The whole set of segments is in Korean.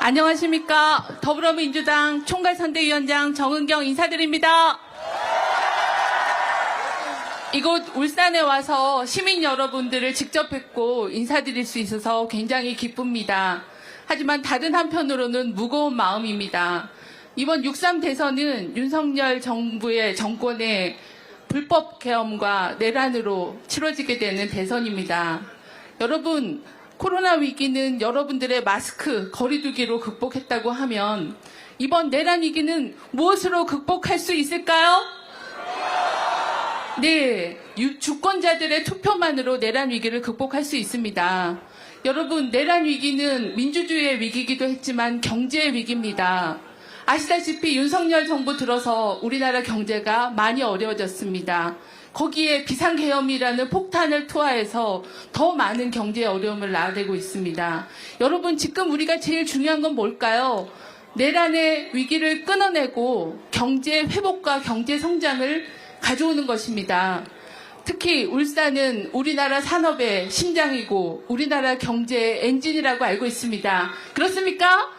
안녕하십니까. 더불어민주당 총괄선대위원장 정은경 인사드립니다. 이곳 울산에 와서 시민 여러분들을 직접 뵙고 인사드릴 수 있어서 굉장히 기쁩니다. 하지만 다른 한편으로는 무거운 마음입니다. 이번 6.3 대선은 윤석열 정부의 정권의 불법 계엄과 내란으로 치러지게 되는 대선입니다. 여러분, 코로나 위기는 여러분들의 마스크, 거리두기로 극복했다고 하면 이번 내란 위기는 무엇으로 극복할 수 있을까요? 네, 유- 주권자들의 투표만으로 내란 위기를 극복할 수 있습니다. 여러분, 내란 위기는 민주주의의 위기이기도 했지만 경제의 위기입니다. 아시다시피 윤석열 정부 들어서 우리나라 경제가 많이 어려워졌습니다. 거기에 비상계엄이라는 폭탄을 투하해서 더 많은 경제 어려움을 낳아내고 있습니다. 여러분, 지금 우리가 제일 중요한 건 뭘까요? 내란의 위기를 끊어내고 경제 회복과 경제 성장을 가져오는 것입니다. 특히 울산은 우리나라 산업의 심장이고 우리나라 경제의 엔진이라고 알고 있습니다. 그렇습니까?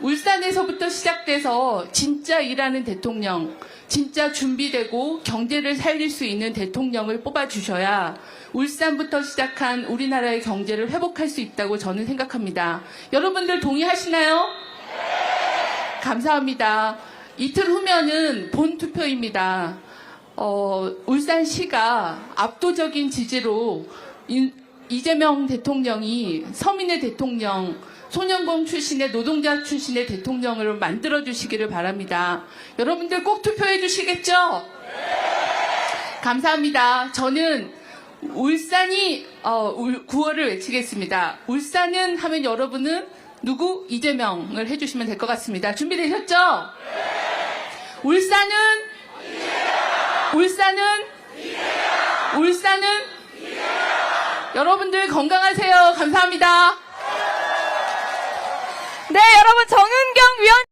울산에서부터 시작돼서 진짜 일하는 대통령, 진짜 준비되고 경제를 살릴 수 있는 대통령을 뽑아주셔야 울산부터 시작한 우리나라의 경제를 회복할 수 있다고 저는 생각합니다. 여러분들 동의하시나요? 감사합니다. 이틀 후면은 본 투표입니다. 어, 울산시가 압도적인 지지로 인- 이재명 대통령이 서민의 대통령, 소년공 출신의 노동자 출신의 대통령을 만들어 주시기를 바랍니다. 여러분들 꼭 투표해 주시겠죠? 감사합니다. 저는 울산이 어, 울- 구호를 외치겠습니다. 울산은 하면 여러분은 누구 이재명을 해주시면 될 것 같습니다. 준비되셨죠? 울산은 울산은 울산은 여러분들 건강하세요. 감사합니다.